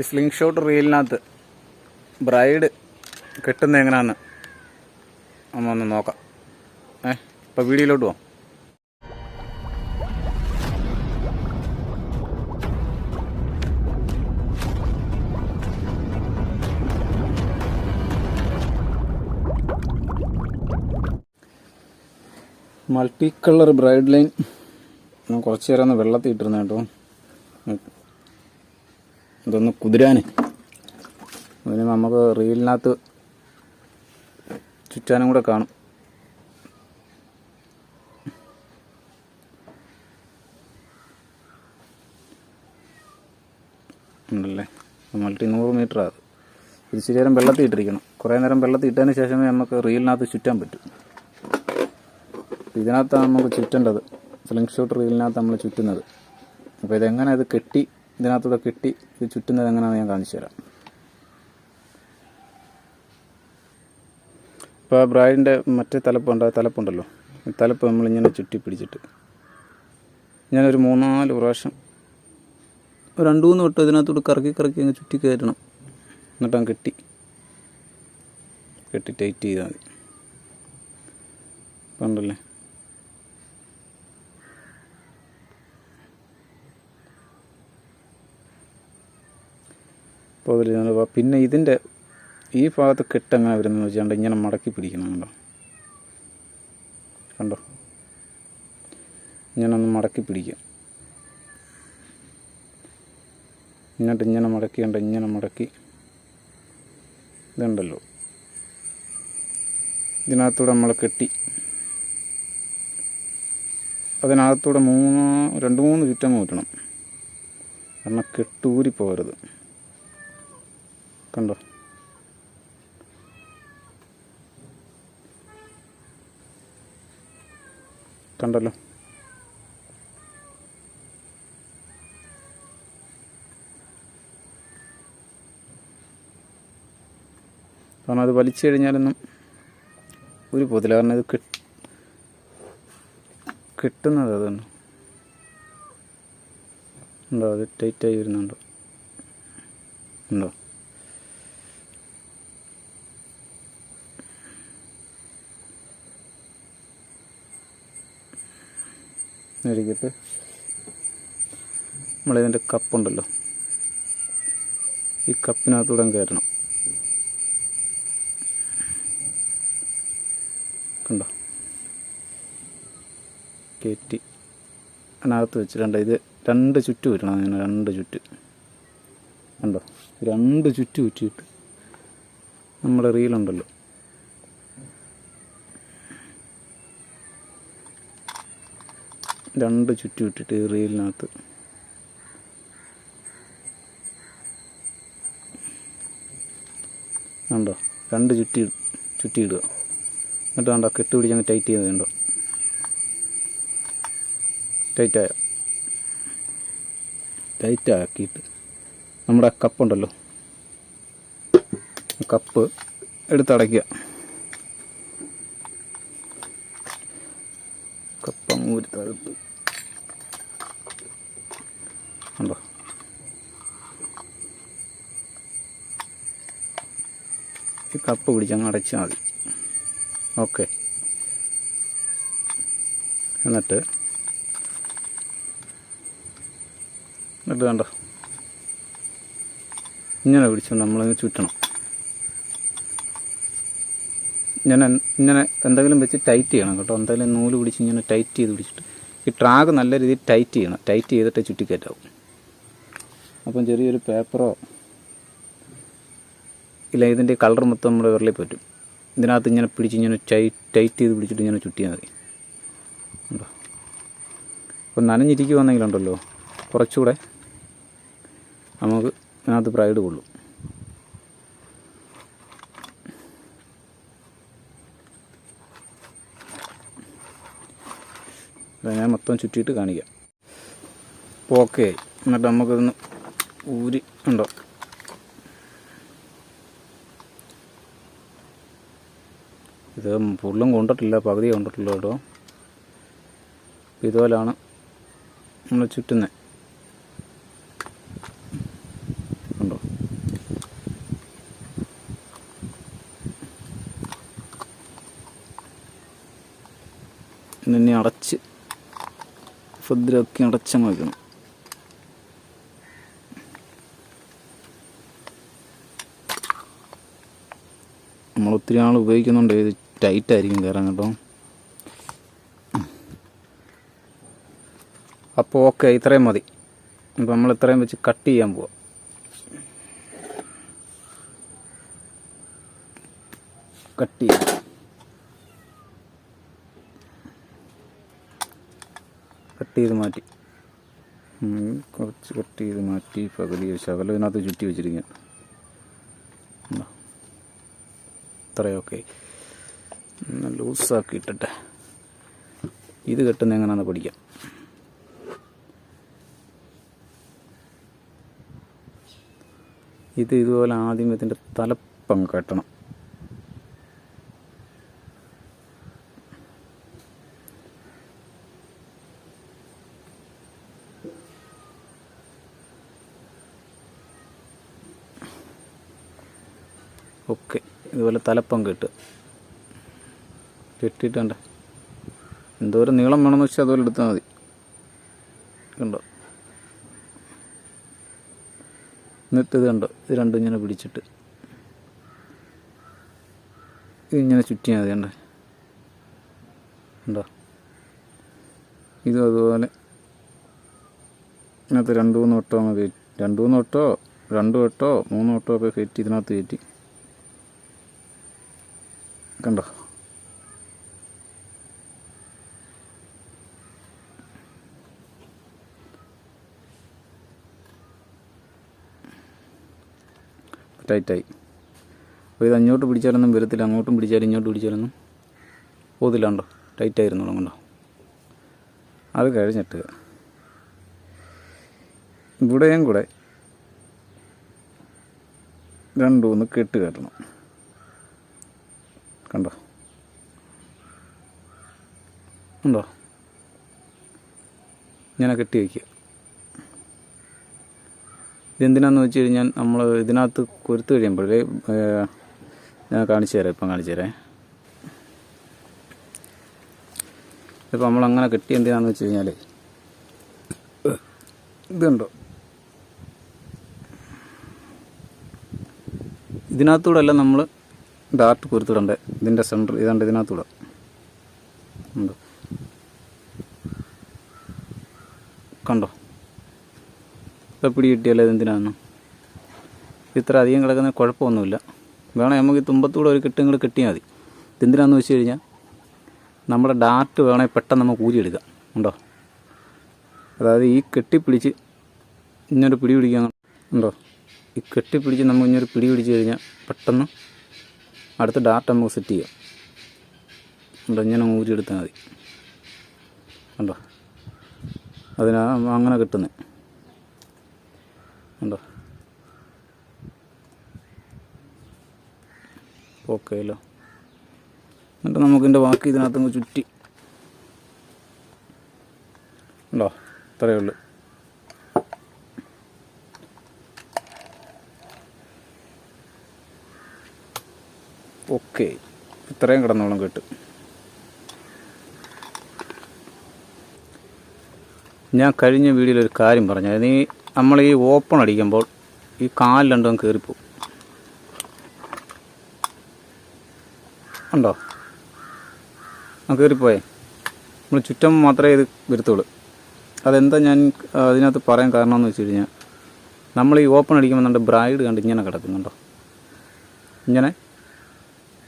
ഈ sling shot റീലിനകത്ത് bride കെട്ടുന്നത് എങ്ങനെയാന്ന് നമ്മളൊന്ന് നോക്കാം. ഏ ഇപ്പോൾ വീഡിയോയിലോട്ട് പോവാം. മൾട്ടി കളർ ബ്രൈഡ് ലൈൻ കുറച്ച് നേരം ഒന്ന് വെള്ളത്തിൽ ഇട്ടിരുന്നു കേട്ടോ. ഇതൊന്ന് കുതിരാന്. അതിന് നമുക്ക് റീലിനകത്ത് ചുറ്റാനും കൂടെ കാണും. ഉണ്ടല്ലേ? മൾട്ടി നൂറ് മീറ്റർ അത്. ഇച്ചിരി നേരം വെള്ളത്തിൽ ഇട്ടിരിക്കണം. കുറേ നേരം വെള്ളത്തിൽ ഇട്ടതിന് ശേഷമേ നമുക്ക് റീലിനകത്ത് ചുറ്റാൻ പറ്റും. ഇതിനകത്താണ് നമുക്ക് ചുറ്റേണ്ടത്. സ്ലിംഗ് ഷോട്ട് റീലിനകത്ത് നമ്മൾ ചുറ്റുന്നത്. അപ്പോൾ ഇതെങ്ങനെ അത് കെട്ടി ഇതിനകത്തൂടെ കിട്ടി. ഇത് ചുറ്റുന്നത് എങ്ങനെയാണെന്ന് ഞാൻ കാണിച്ചു തരാം. ഇപ്പോൾ ബ്രാഡിന്റെ മറ്റേ തലപ്പുണ്ട് ആ തലപ്പുണ്ടല്ലോ. ഈ തലപ്പ് നമ്മളിങ്ങനെ ചുറ്റി പിടിച്ചിട്ട്. ഞാനൊരു മൂന്നാൽ പ്രാവശ്യം രണ്ടു മൂന്ന് വട്ടം ഇതിനകത്തോട്ട് കറക്കി കറക്കി അങ്ങ് ചുറ്റി കയറ്റണം. എന്നിട്ട് കെട്ടി. കെട്ടി ടൈറ്റ് ചെയ്താൽ മതി. കണ്ടല്ലേ? അപ്പോൾ അതിൽ ഞാൻ പിന്നെ ഇതിന്റെ ഈ ഭാഗത്ത് കെട്ടെങ്ങനെ വരുന്നതെന്ന് വെച്ചാൽ ഇങ്ങനെ മടക്കി പിടിക്കണം കണ്ടോ? കണ്ടോ ഇങ്ങനെ ഒന്ന് മടക്കി പിടിക്കുക എന്നിട്ട് ഇങ്ങനെ മടക്കി കണ്ടോ ഇങ്ങനെ മടക്കി ഇതുണ്ടല്ലോ. ഇതിനകത്തൂടെ നമ്മൾ കെട്ടി അതിനകത്തൂടെ മൂന്ന് രണ്ട് മൂന്ന് ചുറ്റം കൂട്ടണം കാരണം കെട്ടൂരി പോകരുത് കണ്ടോ? കണ്ടല്ലോ? കാരണം അത് വലിച്ചു കഴിഞ്ഞാലൊന്നും ഒരു പോതില്ല കാരണം ഇത് കിട്ടുന്നത് അതുകൊണ്ട് ഉണ്ടോ? അത് ടൈറ്റായി വരുന്നുണ്ടോ? ഉണ്ടോ? ഇരിക്കട്ടെ നമ്മളിതിന്റെ കപ്പുണ്ടല്ലോ. ഈ കപ്പിനകത്തൂടെ കയറണം കണ്ടോ? കയറ്റി അതിനകത്ത് വെച്ചിട്ടുണ്ട് ഇത് രണ്ട് ചുറ്റ് വരണം അങ്ങനെ രണ്ട് ചുറ്റ്. കണ്ടോ? രണ്ട് ചുറ്റ് ചുറ്റിയിട്ട് നമ്മുടെ റീലുണ്ടല്ലോ. രണ്ട് ചുറ്റും ഇട്ടിട്ട് റീലിനകത്ത്. കണ്ടോ? രണ്ട് ചുറ്റി ചുറ്റി ഇടുക. എന്നിട്ട് കണ്ടോ? കെട്ട് പിടിച്ച് അങ്ങ് ടൈറ്റ് ചെയ്ത് കണ്ടോ? ടൈറ്റായ ടൈറ്റ് ആക്കിയിട്ട് നമ്മുടെ കപ്പുണ്ടല്ലോ കപ്പ് എടുത്തടയ്ക്കുക. കപ്പ മൂരി കണ്ടോ കപ്പ് പിടിച്ചങ്ങ് അടച്ചാൽ മതി. ഓക്കെ. എന്നിട്ട് എന്നിട്ട് കണ്ടോ? ഇങ്ങനെ പിടിച്ചു നമ്മളങ്ങ് ചുറ്റണം. ഇങ്ങനെ ഇങ്ങനെ എന്തെങ്കിലും വെച്ച് ടൈറ്റ് ചെയ്യണം കേട്ടോ. എന്തെങ്കിലും നൂൽ പിടിച്ച് ഇങ്ങനെ ടൈറ്റ് ചെയ്ത് പിടിച്ചിട്ട്. ഈ ട്രാഗ് നല്ല രീതിയിൽ ടൈറ്റ് ചെയ്യണം. ടൈറ്റ് ചെയ്തിട്ട് ചുറ്റിക്കയറ്റാവും അപ്പം ചെറിയൊരു പേപ്പറോ ഇല്ല ഇതിന്റെ കളർ മൊത്തം നമ്മുടെ വിരലിൽ പറ്റും. ഇതിനകത്ത് ഇങ്ങനെ പിടിച്ച് ഇങ്ങനെ ടൈറ്റ് ചെയ്ത് പിടിച്ചിട്ട് ഇങ്ങനെ ചുറ്റിയാൽ മതി. ഉണ്ടോ? അപ്പോൾ നനഞ്ഞിരിക്കുവാണെങ്കിലുണ്ടല്ലോ കുറച്ചുകൂടെ നമുക്ക് ഇതിനകത്ത് പ്രൈഡ് കൊള്ളും. ഞാൻ മൊത്തം ചുറ്റിയിട്ട് കാണിക്കാം. അപ്പോൾ ഓക്കെ എന്നിട്ട് നമുക്കിതൊന്ന് ഊരി ഉണ്ടോ? ഇത് ഫുള്ളും കൊണ്ടിട്ടില്ല പകുതി കൊണ്ടിട്ടില്ല കേട്ടോ. ഇതുപോലാണ് നമ്മൾ ചുറ്റുന്നത് ഉണ്ടോ നിന്നെ അടച്ച് ഭദ്രമൊക്കെ അടച്ചങ്ങ് നമ്മൾ ഒത്തിരി ആൾ ഉപയോഗിക്കുന്നുണ്ട് ഇത് ടൈറ്റ് ആയിരിക്കും കയറാൻ കേട്ടോ. അപ്പോൾ ഓക്കെ ഇത്രയും മതി. ഇപ്പം നമ്മൾ ഇത്രയും വെച്ച് കട്ട് ചെയ്യാൻ പോവാം. കട്ട് ചെയ്യാം. കട്ട് ചെയ്ത് മാറ്റി. കുറച്ച് കട്ട് ചെയ്ത് മാറ്റി പകുതി ശകലം ഇതിനകത്ത് ചുറ്റി വെച്ചിരിക്കുക? ഇത്രയൊക്കെ ലൂസാക്കി ഇട്ടിട്ടെ ഇത് കെട്ടുന്ന എങ്ങനെയാണെന്ന് പഠിക്കാം. ഇത് ഇതുപോലെ ആദ്യം ഇതിന്റെ തലപ്പം കെട്ടണം. ഓക്കെ ഇതുപോലെ തലപ്പം കെട്ടുക കെട്ടിയിട്ടുണ്ട്. എന്തോരം നീളം വേണമെന്ന് വെച്ചാൽ അതുപോലെ എടുത്താൽ മതി. കണ്ടോ? എന്നിട്ട് ഇത് കണ്ടോ? ഇത് രണ്ടും ഇങ്ങനെ പിടിച്ചിട്ട്. ഇതിങ്ങനെ ചുറ്റിയാൽ മതി കണ്ടോ? കണ്ടോ? ഇതും അതുപോലെ. ഇതിനകത്ത് രണ്ട് മൂന്ന് വട്ടം അങ്ങ് കയറ്റി രണ്ട് മൂന്ന് വട്ടോ രണ്ട് വട്ടോ മൂന്ന് വട്ടോ ഒക്കെ കയറ്റി ഇതിനകത്ത് കയറ്റി. കണ്ടോ? ടൈറ്റായി. അപ്പോൾ ഇത് അങ്ങോട്ട് പിടിച്ചാലൊന്നും വരത്തില്ല. അങ്ങോട്ടും പിടിച്ചാലും ഇങ്ങോട്ട് പിടിച്ചാലൊന്നും പോകത്തില്ല കണ്ടോ ടൈറ്റായിരുന്നു കണ്ടോ. അത് കഴിഞ്ഞിട്ട് ഇവിടെയും കൂടെ രണ്ടു മൂന്ന് കെട്ട് കെട്ടണം കണ്ടോ? ഉണ്ടോ? ഇങ്ങനെ കെട്ടി വയ്ക്കുക. ഇതെന്തിനാന്ന് വെച്ച് കഴിഞ്ഞാൽ നമ്മൾ ഇതിനകത്ത് കൊരുത്ത് കഴിയുമ്പോഴേ ഞാൻ കാണിച്ചു തരാം ഇപ്പം കാണിച്ചു തരാം. ഇപ്പം നമ്മളങ്ങനെ കെട്ടി എന്തിനാന്ന് വെച്ച് കഴിഞ്ഞാൽ ഇതുണ്ടോ? ഇതിനകത്തൂടെ അല്ല നമ്മൾ ഡാർട്ട് കൊരുത്തിടണ്ടേ ഇതിന്റെ സെന്റർ ഇതാണ്ട് ഇതിനകത്തൂടെ. ഉണ്ടോ? കണ്ടോ? ഇപ്പം പിടി കിട്ടിയല്ലോ ഇതെന്തിനാന്ന്? ഇത്ര അധികം കിടക്കുന്ന കുഴപ്പമൊന്നുമില്ല. വേണേൽ നമുക്ക് ഈ തുമ്പത്തൂടെ ഒരു കെട്ടും കൂടെ കെട്ടിയാൽ മതി. ഇതെന്തിനാന്ന് വെച്ച് കഴിഞ്ഞാൽ നമ്മുടെ ഡാർട്ട് വേണേൽ പെട്ടെന്ന് നമുക്ക് ഊരിയെടുക്കാം. ഉണ്ടോ? അതായത് ഈ കെട്ടിപ്പിടിച്ച് ഇങ്ങനൊരു പിടി പിടിക്കാൻ ഉണ്ടോ? ഈ കെട്ടിപ്പിടിച്ച് നമുക്ക് ഇങ്ങനൊരു പിടി പിടിച്ച് കഴിഞ്ഞാൽ പെട്ടെന്ന് അടുത്ത ഡാർട്ട് നമുക്ക് സെറ്റ് ചെയ്യാം. ഉണ്ടോ? ഇങ്ങനെ ഊരിയെടുത്താൽ മതി. ഉണ്ടോ? അതിനാ അങ്ങനെ കിട്ടുന്നത് ഉണ്ടോ? പോക്കയിലോ എന്നിട്ട് നമുക്കിന്റെ ബാക്കി ഇതിനകത്ത് ചുറ്റി. ഉണ്ടോ? ഇത്രയേ ഉള്ളൂ. ഓക്കെ ഇത്രയും കിടന്നോളം കേട്ട്. ഞാൻ കഴിഞ്ഞ വീഡിയോയിൽ ഒരു കാര്യം പറഞ്ഞായിരുന്നു. ഈ നമ്മൾ ഈ ഓപ്പൺ അടിക്കുമ്പോൾ ഈ കാൽ രണ്ടും കയറിപ്പോവും ഉണ്ടോ? ആ കയറിപ്പോയേ നമ്മൾ ചുറ്റം മാത്രമേ ഇത് വരുത്തുള്ളൂ. അതെന്താ ഞാൻ അതിനകത്ത് പറയാൻ കാരണം എന്ന് വെച്ച് കഴിഞ്ഞാൽ നമ്മൾ ഈ ഓപ്പൺ അടിക്കുമ്പോൾ നമ്മുടെ ബ്രൈഡ് കണ്ട് ഇങ്ങനെ കിടക്കുന്നുണ്ടോ ഇങ്ങനെ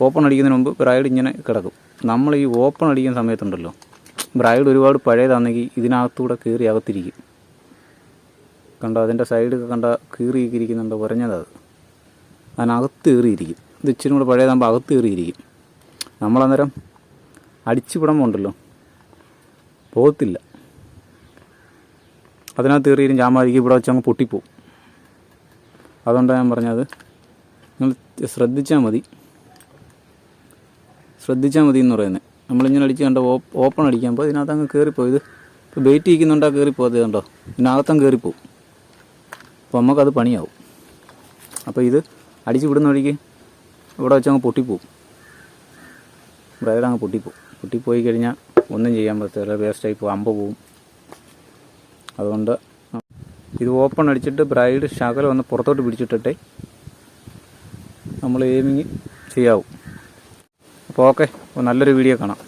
ഓപ്പൺ അടിക്കുന്നതിന് മുമ്പ് ബ്രൈഡ് ഇങ്ങനെ കിടക്കും. നമ്മൾ ഈ ഓപ്പൺ അടിക്കുന്ന സമയത്തുണ്ടല്ലോ ബ്രൈഡ് ഒരുപാട് പഴയതാണെങ്കിൽ ഇതിനകത്തൂടെ കയറി അകത്തിരിക്കും. കണ്ടോ അതിന്റെ സൈഡൊക്കെ കണ്ട കീറിയൊക്കെ ഇരിക്കുന്നുണ്ടോ കുറഞ്ഞത് അതിനകത്ത് കീറിയിരിക്കും. ഇത് ഇച്ചിരി കൂടെ പഴയതാകുമ്പോൾ അകത്ത് കീറിയിരിക്കും. നമ്മളന്നേരം അടിച്ചു വിടുമ്പോൾ ഉണ്ടല്ലോ പോകത്തില്ല. അതിനകത്ത് കയറിയും ജാമാതിരിക്കും ഇവിടെ വെച്ച് അങ്ങ് പൊട്ടിപ്പോവും. അതുകൊണ്ടാണ് ഞാൻ പറഞ്ഞത് നിങ്ങൾ ശ്രദ്ധിച്ചാൽ മതി. ശ്രദ്ധിച്ചാൽ മതി എന്ന് പറയുന്നത് നമ്മളിങ്ങനെ അടിച്ച് കണ്ട ഓപ്പൺ അടിക്കുമ്പോൾ ഇതിനകത്ത് അങ്ങ് കയറിപ്പോയി ഇത് ഇപ്പോൾ വെയിറ്റ് ഇരിക്കുന്നുണ്ടോ കയറിപ്പോയത് കണ്ടോ? ഇതിനകത്തങ്ങ് കയറിപ്പോവും അപ്പോൾ നമുക്കത് പണിയാവും. അപ്പോൾ ഇത് അടിച്ച് വിടുന്ന വഴിക്ക് ഇവിടെ വെച്ച് പൊട്ടിപ്പോവും. ബ്രയർ അങ്ങ് പൊട്ടിപ്പോവും. പൊട്ടിപ്പോയി കഴിഞ്ഞാൽ ഒന്നും ചെയ്യാൻ പറ്റത്തില്ല. വേസ്റ്റായി പോകും അമ്പ പോവും. അതുകൊണ്ട് ഇത് ഓപ്പൺ അടിച്ചിട്ട് ബ്രൈഡ് ശകലം ഒന്ന് പുറത്തോട്ട് പിടിച്ചിട്ടിട്ടേ നമ്മൾ എയിമിങ് ചെയ്യാവും. അപ്പോൾ ഓക്കെ. നല്ലൊരു വീഡിയോ കാണാം.